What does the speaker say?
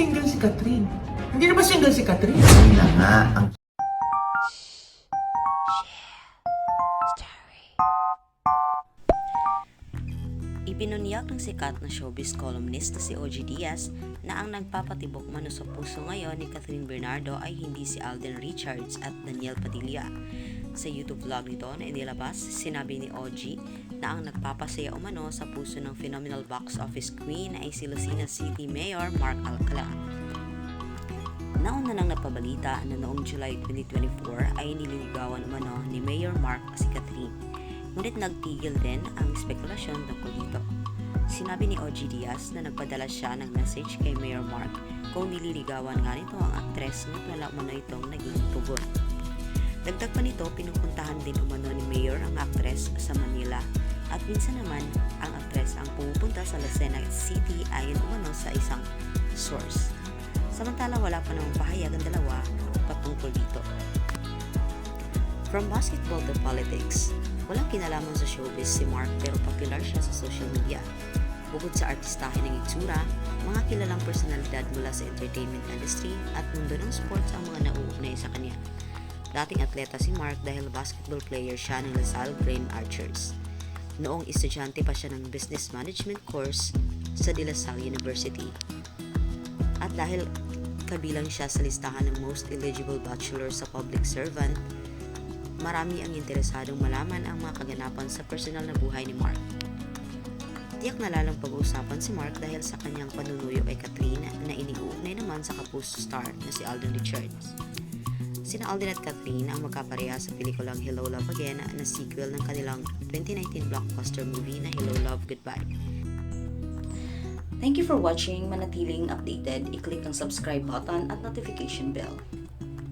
single si Catherine. Hindi naman single si Catherine. Yun na nga, ang Ipinunyag ng sikat na showbiz columnist na si OG Diaz na ang nagpapatibok mano sa puso ngayon ni Catherine Bernardo ay hindi si Alden Richards at Daniel Padilla. Sa YouTube vlog nito na inilabas, sinabi ni OG na ang nagpapasaya umano sa puso ng phenomenal box office queen ay si Lucena City Mayor Mark Alcala. Nauna nang napabalita na noong July 2024 ay nililigawan umano ni Mayor Mark si Catherine. Ngunit nagtigil din ang spekulasyon tungkol dito. Sinabi ni OG Diaz na nagpadala siya ng message kay Mayor Mark kung nililigawan nga nito ang aktres ngunit wala umano itong naging tugon. Dagdag pa nito, pinupuntahan din umano ni Mayor ang aktres sa Manila at minsan naman ang aktres ang pumupunta sa Lucena City ayon umano sa isang source. Samantala wala pa namang pahayag ang dalawa patungkol dito. From basketball to politics, walang kinalaman sa showbiz si Mark pero popular siya sa social media. Bukod sa artistahin ng itsura, mga kilalang personalidad mula sa entertainment industry at mundo ng sports ang mga nauugnay sa kanya. Dating atleta si Mark dahil basketball player siya ng Lasal Green Archers. Noong estudyante pa siya ng business management course sa De La Salle University. At dahil kabilang siya sa listahan ng most eligible bachelor sa public servant, marami ang interesadong malaman ang mga kaganapan sa personal na buhay ni Mark. Tiyak na lalang pag-uusapan si Mark dahil sa kanyang panunuyo kay Catherine na iniuugnay naman sa kapuso star na si Alden Richards. Sina Alden at Catherine ang magkapareha sa pelikulang Hello Love Again na sequel ng kanilang 2019 blockbuster movie na Hello Love Goodbye. Thank you for watching. Manatiling updated, i-click ang subscribe button at notification bell.